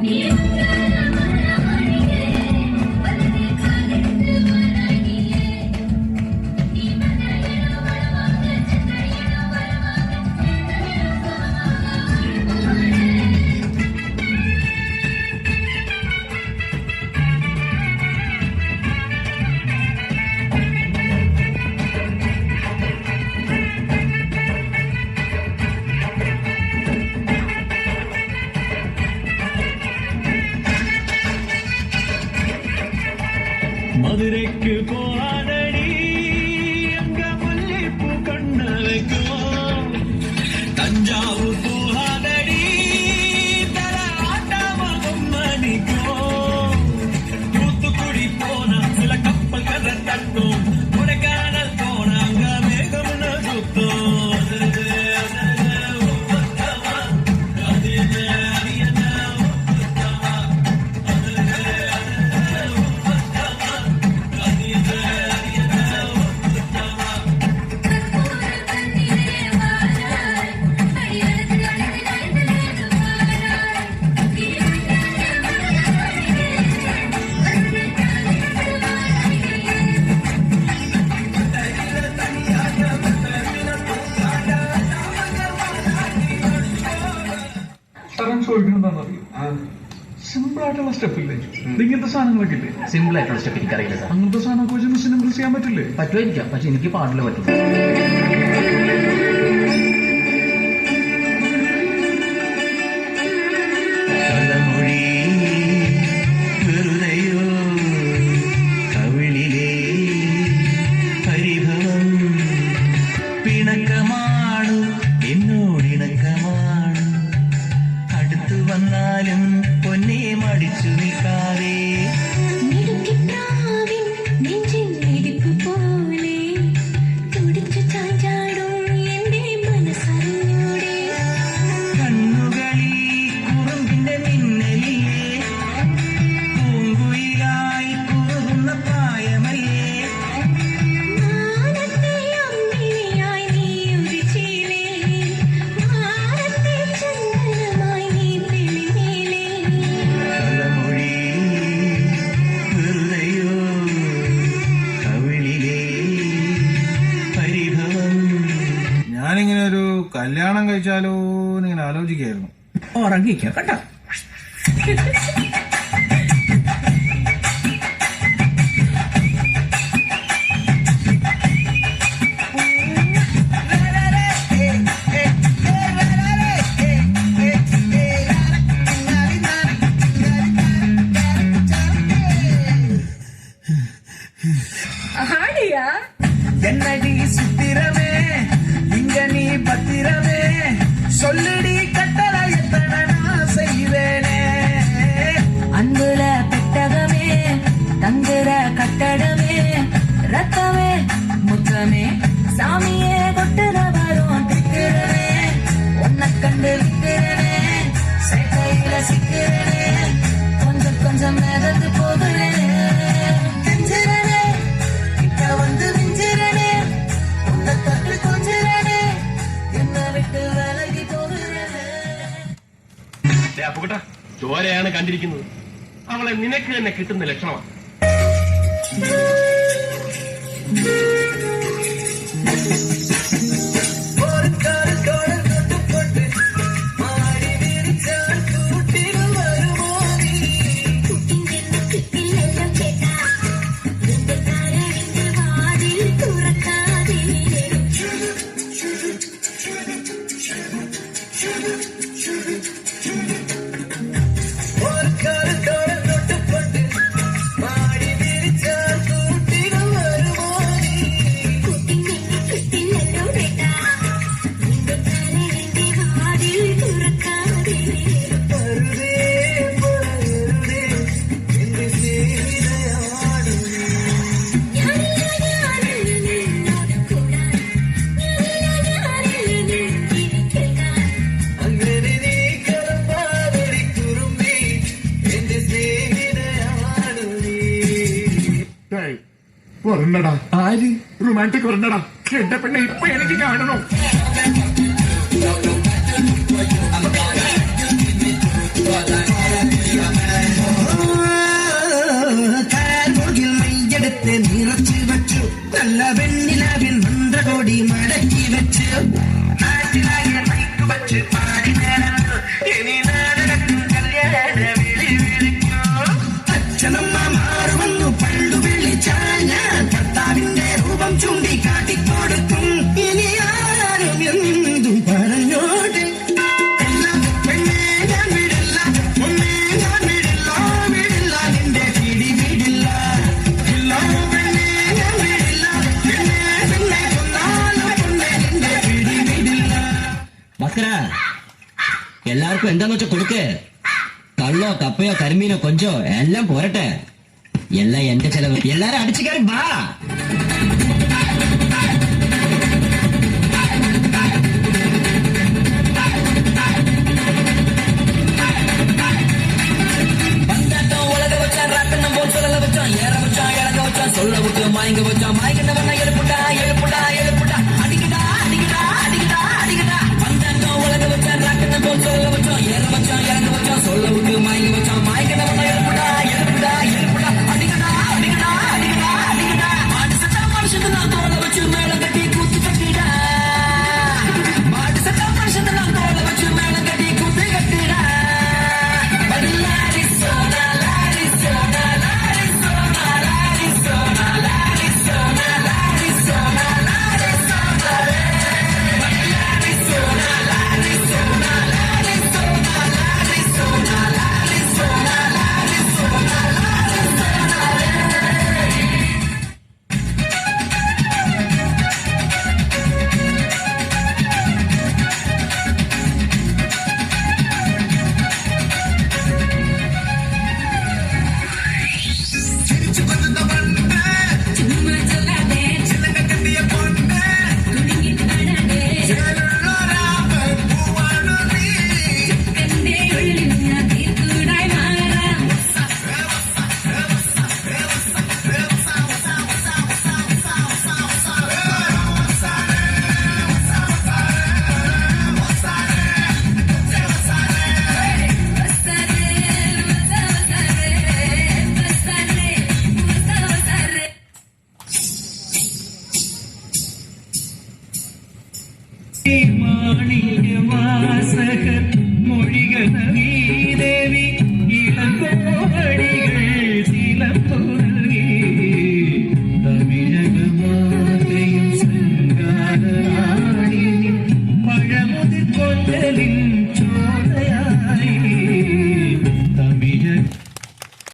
你也呀。மதுரைக்கு போகாதடி simple ആയിട്ടുള്ള step ഇല്ലേ? ഇങ്ങനത്തെ സാധനങ്ങളൊക്കെ ഇല്ലേ? സിമ്പിൾ ആയിട്ടുള്ള സ്റ്റെപ്പ് എനിക്കറിയില്ല സാർ അങ്ങനത്തെ സാധനമൊക്കെ വെച്ച് സിമ്പിൾ ചെയ്യാൻ പറ്റില്ലേ? പറ്റുമായിരിക്കാം പക്ഷെ എനിക്ക് പാടില്ല പറ്റും. to me. കഴിച്ചാലോ എന്നിങ്ങനെ ആലോചിക്കായിരുന്നു ഉറങ്ങിക്കോ കേട്ടോ அன்புல பெட்டகமே தங்குற கட்டடமே ரத்தமே முத்தமே சாமியே கொட்டுற வரும் திக்கிறனே உன்னை கண்டு விக்கிறனே சேட்டையில சிக்கிறனே கொஞ்சம் கொஞ்சம் மிதந்து போகிறனே கெஞ்சிறனே கிட்ட வந்து மிஞ்சிறனே உன்னை தொட்டு கொஞ்சிறனே என்னை விட்டு விலகி போகிறனே അപ്പുകുട്ട ചോരയാണ് കണ്ടിരിക്കുന്നത് അവളെ നിനക്ക് തന്നെ കിട്ടുന്ന ലക്ഷണമാണ്. വരണ്ടടാ ആര്? റൊമാന്റിക് വരണ്ടടാ എന്റെ പെണ്ണെ ഇപ്പൊ എനിക്ക് കാണണം? നിറച്ചു വച്ചു. നല്ല വെണ്ണിലാവിൽ മന്ത്രകോടി മടക്കി വെച്ചു. അച്ഛനമ്മ മാറുവന്നു പണ്ടു വിളിച്ചാൽ ഞാൻ ഭർത്താവിന്റെ രൂപം ചൂണ്ടിക്കാട്ടിക്കൊടുക്കും. ഇനി ആരും എന്തും പറഞ്ഞോട്ടെ. എല്ലാവർക്കും എന്താന്ന് വെച്ചാൽ കൊടുക്ക്. കള്ളോ കപ്പയോ കരിമീനോ കൊഞ്ചോ എല്ലാം പോരട്ടെ എല്ലാം എന്റെ ചെലവ് എല്ലാരും അടിച്ചു കയറി വാ பந்தாட்டம் உலக வச்சான் ராட்டனம் போல் already.